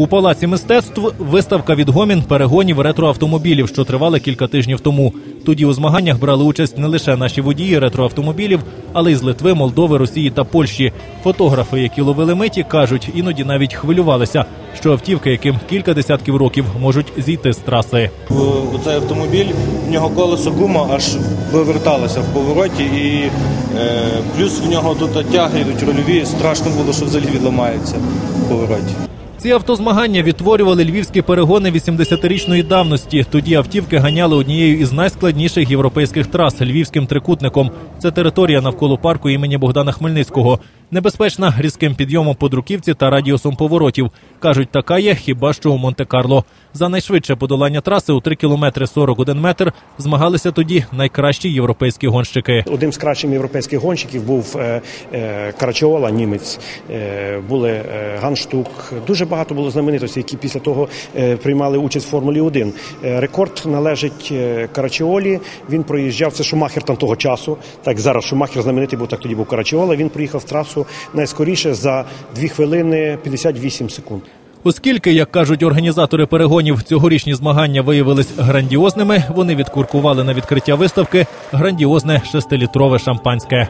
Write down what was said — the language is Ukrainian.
У палаці мистецтв виставка відгомін перегонів ретроавтомобілів, що тривали кілька тижнів тому. Тоді у змаганнях брали участь не лише наші водії ретроавтомобілів, але й з Литви, Молдови, Росії та Польщі. Фотографи, які ловили миті, кажуть, іноді навіть хвилювалися, що автівки, яким кілька десятків років, можуть зійти з траси. В- Оцей автомобіль, в нього колесо гума аж виверталося в повороті, і е, плюс в нього тут тяги йдуть рульові. Страшно було, що взагалі відламається в повороті. Ці автозмагання відтворювали львівські перегони 80-річної давності. Тоді автівки ганяли однією із найскладніших європейських трас львівським трикутником. Це територія навколо парку імені Богдана Хмельницького. Небезпечна різким підйомом по друківці та радіусом поворотів. Кажуть, така є хіба що у Монте-Карло. За найшвидше подолання траси у 3 кілометри 41 метр змагалися тоді найкращі європейські гонщики. Одним з кращих європейських гонщиків був е, е, Карачеола, німець, е, були Ганштук. Дуже багато було знаменитостей, які після того приймали участь в Формулі 1. Е, рекорд належить Карачеолі. Він проїжджав це Шумахер там того часу. Так зараз Шумахер знаменитий був, так тоді був Карачеола. Він проїхав трасу найскоріше за 2 хвилини 58 секунд. Оскільки, як кажуть організатори перегонів, цьогорічні змагання виявились грандіозними, вони відкуркували на відкриття виставки грандіозне шестилітрове шампанське.